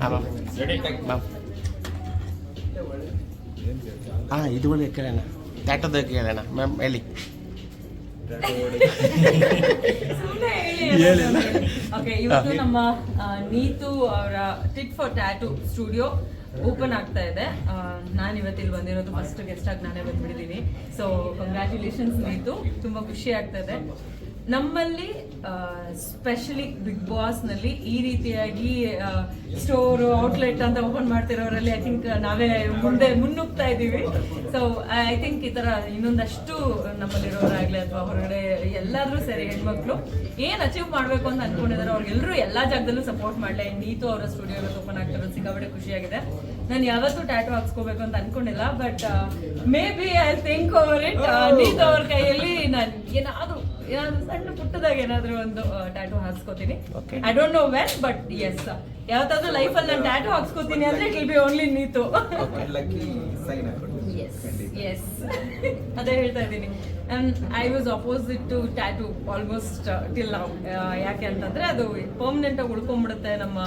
ಹಾಂ ಮ್ಯಾಮ್ ಹಾಂ ಇದು ಒಳ್ಳೆ ಕೇಳೋಣ. ಟ್ಯಾಟೋದ ಕೇಳೋಣ ಮ್ಯಾಮ್ ಹೇಳಿ. ಓಕೆ ಇವತ್ತು ನಮ್ಮ ಆ, ನೀತು ಅವರ tit for tattoo studio open ಆಗ್ತಾ ಇದೆ. ನಾನು ಇವತ್ತು ಇಲ್ಲಿ ಬಂದಿರೋದು ಫಸ್ಟ್ ಗೆಸ್ಟ್ ಆಗಿ ನಾನೇ ಬಂದ್ಬಿಟ್ಟಿದ್ದೀನಿ. So congratulations Neetu. ತುಂಬಾ ಖುಷಿ ಆಗ್ತಾ ಇದೆ. ನಮ್ಮಲ್ಲಿ ಸ್ಪೆಷಲಿ ಬಿಗ್ ಬಾಸ್ನಲ್ಲಿ ಈ ರೀತಿಯಾಗಿ ಸ್ಟೋರ್ ಔಟ್ಲೆಟ್ ಅಂತ ಓಪನ್ ಮಾಡ್ತಿರೋರಲ್ಲಿ ಐ ಥಿಂಕ್ ನಾವೇ ಮುಂದೆ ಮುನ್ನುಗ್ತಾ ಇದ್ದೀವಿ. ಸೊ ಐ ಥಿಂಕ್ ಈ ತರ ಇನ್ನೊಂದಷ್ಟು ನಮ್ಮಲ್ಲಿರೋರಾಗ್ಲಿ ಅಥವಾ ಹೊರಗಡೆ ಎಲ್ಲಾದ್ರೂ ಸರಿ ಹೆಣ್ಮಕ್ಳು ಏನ್ ಅಚೀವ್ ಮಾಡ್ಬೇಕು ಅಂತ ಅನ್ಕೊಂಡಿದಾರೆ ಅವ್ರಿಗೆಲ್ಲರೂ ಎಲ್ಲಾ ಜಾಗದಲ್ಲೂ ಸಪೋರ್ಟ್ ಮಾಡ್ಲಿ. ನೀತು ಅವರ ಸ್ಟುಡಿಯೋ ಓಪನ್ ಆಗ್ತಿರೋದು ಸಿಕ್ಕಾಪಟ್ಟೆ ಖುಷಿಯಾಗಿದೆ. ನಾನು ಯಾವತ್ತೂ ಟ್ಯಾಟೂ ಹಾಕ್ಸ್ಕೋಬೇಕು ಅಂತ ಅನ್ಕೊಂಡಿಲ್ಲ but maybe I think over it Neetu ಅವ್ರ ಕೈಯಲ್ಲಿ ನಾನು ಏನಾದ್ರೂ ಏನಾದ್ರೂ ಸಣ್ಣ ಪುಟ್ಟದಾಗ ಏನಾದ್ರು ಒಂದು tattoo ಹಾಕ್ಸ್ಕೋತೀನಿ. I don't know when but yes ಯಾವತ್ತಾದ್ರೂ ಅಲ್ಲಿ ನಾನು ಟ್ಯಾಟೂ ಹಾಕ್ಸ್ಕೋತೀನಿ ಅಂದ್ರೆ it will be only Neetu lucky sign ಹಾಕೊಂಡು ಎಸ್ ಎಸ್ ಅದೇ ಹೇಳ್ತಾ ಇದ್ದೀನಿ. I was opposite to tattoo almost till ನಾವು ಯಾಕೆ ಅಂತಂದ್ರೆ ಅದು ಪರ್ಮನೆಂಟ್ ಆಗಿ ಉಳ್ಕೊಂಡ್ಬಿಡುತ್ತೆ ನಮ್ಮ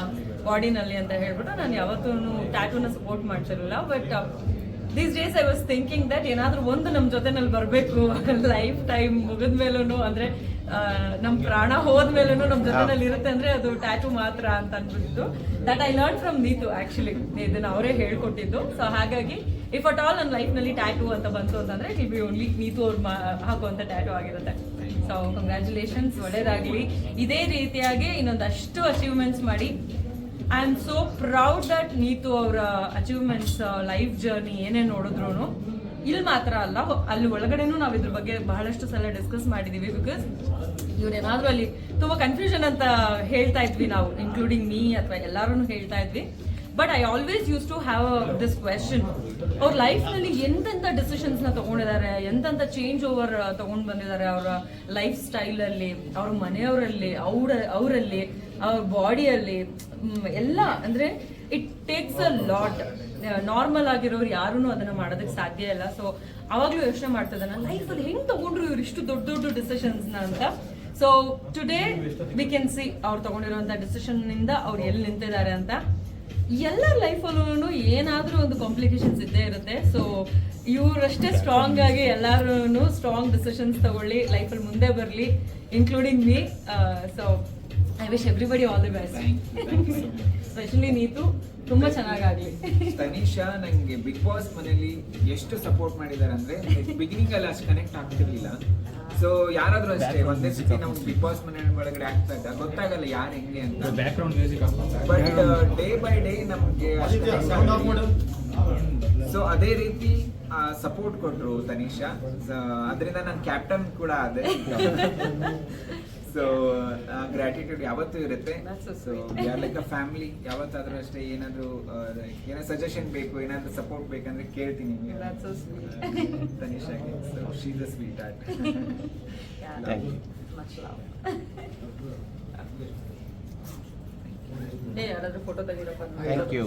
ಬಾಡಿನಲ್ಲಿ ಅಂತ ಹೇಳ್ಬಿಟ್ಟು ನಾನು ಯಾವತ್ತೂ ಟ್ಯಾಟೂನ ಸಪೋರ್ಟ್ ಮಾಡ್ತಿರಲಿಲ್ಲ but these days I was thinking that ಏನಾದ್ರೂ ಒಂದು ನಮ್ಮ ಜೊತೆನಲ್ಲಿ ಬರಬೇಕು ಲೈಫ್ ಟೈಮ್ ಮುಗಿದ್ಮೇಲೂ ಅಂದ್ರೆ ಅಂದರೆ ನಮ್ ಪ್ರಾಣ ಹೋದ್ಮೇಲೂ ನಮ್ಮ ಜೊತೆನಲ್ಲಿ ಇರುತ್ತೆ ಅಂದ್ರೆ ಅದು ಟ್ಯಾಟೂ ಮಾತ್ರ ಅಂತ ಅನ್ಬಿಟ್ಟು that I learn from Neetu actually ಇದನ್ನ ಅವರೇ ಹೇಳ್ಕೊಟ್ಟಿದ್ದು. ಸೊ ಹಾಗಾಗಿ ಇಫ್ ಅಟ್ ಆಲ್ ನನ್ನ ಲೈಫ್ನಲ್ಲಿ ಟ್ಯಾಟೂ ಅಂತ ಬಂತು ಅಂತಂದ್ರೆ ಇಟ್ ಬಿ ಓನ್ಲಿ ನೀತು ಅವ್ರು ಹಾಕುವಂಥ ಟ್ಯಾಟೂ ಆಗಿರುತ್ತೆ. ಸೊ ಕಂಗ್ರ್ಯಾಚುಲೇಷನ್ಸ್ ಒಳ್ಳೇದಾಗ್ಲಿ. ಇದೇ ರೀತಿಯಾಗಿ ಇನ್ನೊಂದಷ್ಟು ಅಚೀವ್ಮೆಂಟ್ಸ್ ಮಾಡಿ. I am so proud that Neetu ಅವರ ಅಚೀವ್ಮೆಂಟ್ಸ್ ಲೈಫ್ ಜರ್ನಿ ಏನೇ ನೋಡಿದ್ರು ಇಲ್ಲಿ ಮಾತ್ರ ಅಲ್ಲ ಅಲ್ಲಿ ಒಳಗಡೆನೂ ನಾವು ಇದ್ರ ಬಗ್ಗೆ ಬಹಳಷ್ಟು ಸಲ ಡಿಸ್ಕಸ್ ಮಾಡಿದೀವಿ ಬಿಕಾಸ್ ಇವ್ರೇನಾದ್ರೂ ಅಲ್ಲಿ ತುಂಬಾ ಕನ್ಫ್ಯೂಷನ್ ಅಂತ ಹೇಳ್ತಾ ಇದ್ವಿ ನಾವು ಇನ್ಕ್ಲೂಡಿಂಗ್ ಮೀ ಅಥವಾ ಎಲ್ಲಾರು ಹೇಳ್ತಾ ಇದ್ವಿ. But I always use to have this question ಅವ್ರ ಲೈಫ್ನಲ್ಲಿ ಎಂತೆಂತ ಡಿಸಿಷನ್ಸ್ನ ತಗೊಂಡಿದ್ದಾರೆ ಎಂತೆಂತ ಚೇಂಜ್ ಓವರ್ ತಗೊಂಡ್ ಬಂದಿದ್ದಾರೆ ಅವರ ಲೈಫ್ ಸ್ಟೈಲಲ್ಲಿ ಅವ್ರ ಮನೆಯವರಲ್ಲಿ, ಅವ್ರ, ಅವರಲ್ಲಿ, ಅವ್ರ ಬಾಡಿಯಲ್ಲಿ ಎಲ್ಲ. ಅಂದ್ರೆ it takes a lot normal ಆಗಿರೋರು ಯಾರೂ ಅದನ್ನ ಮಾಡೋದಕ್ಕೆ ಸಾಧ್ಯ ಇಲ್ಲ. ಸೊ ಅವಾಗ್ಲೂ ಯೋಚನೆ ಮಾಡ್ತಿದ್ದೆ ನಾನು ಲೈಫಲ್ಲಿ ಹೆಂಗ್ ತಗೊಂಡ್ರು ಇವ್ರು ಇಷ್ಟು ದೊಡ್ಡ ದೊಡ್ಡ ಡಿಸಿಷನ್ಸ್ ಅಂತ? So today we can see ಅವ್ರು ತೊಗೊಂಡಿರುವಂಥ ಡಿಸಿಷನ್ನಿಂದ ಅವ್ರು ಎಲ್ಲಿ ನಿಂತಿದ್ದಾರೆ ಅಂತ. ಎಲ್ಲರ ಲೈಫಲ್ಲೂ ಏನಾದ್ರೂ ಒಂದು ಕಾಂಪ್ಲಿಕೇಶನ್ಸ್ ಇದ್ದೇ ಇರುತ್ತೆ. ಸೊ ಇವರಷ್ಟೇ ಸ್ಟ್ರಾಂಗ್ ಆಗಿ ಎಲ್ಲಾರು ಸ್ಟ್ರಾಂಗ್ ಡಿಸಿಷನ್ಸ್ ತಗೊಳ್ಳಿ ಲೈಫಲ್ಲಿ ಮುಂದೆ ಬರಲಿ including me so I wish everybody all the best specially Neetu ತುಂಬಾ ಚೆನ್ನಾಗಾಗ್ಲಿ. ತನಿಷಾ ನಂಗೆ ಬಿಗ್ ಬಾಸ್ ಮನೇಲಿ ಎಷ್ಟು ಸಪೋರ್ಟ್ ಮಾಡಿದ್ದಾರೆ ಅಂದ್ರೆ ಬಿಗಿನಿಂಗ್ ಅಲ್ಲಿ ಅಷ್ಟು ಕನೆಕ್ಟ್ ಆಗ್ತಿರ್ಲಿಲ್ಲ. ಸೊ ಯಾರಾದ್ರೂ ಅಷ್ಟೇ ಒಂದೇ ಸತಿ ನಾವು ಬಿಗ್ ಬಾಸ್ ಮನೆ ಒಳಗಡೆ ಆಗ್ತಾ ಇದ್ದ ಗೊತ್ತಾಗಲ್ಲ ಯಾರು ಹೆಂಗೆ ಅಂತ. ಬಟ್ ಡೇ ಬೈ ಡೇ ನಮ್ಗೆ ಸೊ ಅದೇ ರೀತಿ ಸಪೋರ್ಟ್ ಕೊಟ್ರು ತನಿಷಾ. ಅದರಿಂದ ನಾನು ಕ್ಯಾಪ್ಟನ್ ಕೂಡ ಆದೆ. ಸೊ ಗ್ರಾಟಿಟ್ಯೂಡ್ ಯಾವತ್ತೂ ಇರುತ್ತೆ. ಸೊ. ಲೈಕ್ ಅ ಫ್ಯಾಮಿಲಿ ಯಾವತ್ತಾದ್ರೂ ಅಷ್ಟೇ ಏನಾದ್ರು ಏನೋ ಸಜೆಷನ್ ಬೇಕು ಏನಾದ್ರು ಸಪೋರ್ಟ್ ಬೇಕಂದ್ರೆ ಕೇಳ್ತೀನಿ. ತನಿಷಾಗೆ so she's a sweetheart Thank you. much love. ಏ ಯಾರಾದ್ರೂ ಫೋಟೋ ತೆಗಿರೋ ಥ್ಯಾಂಕ್ ಯು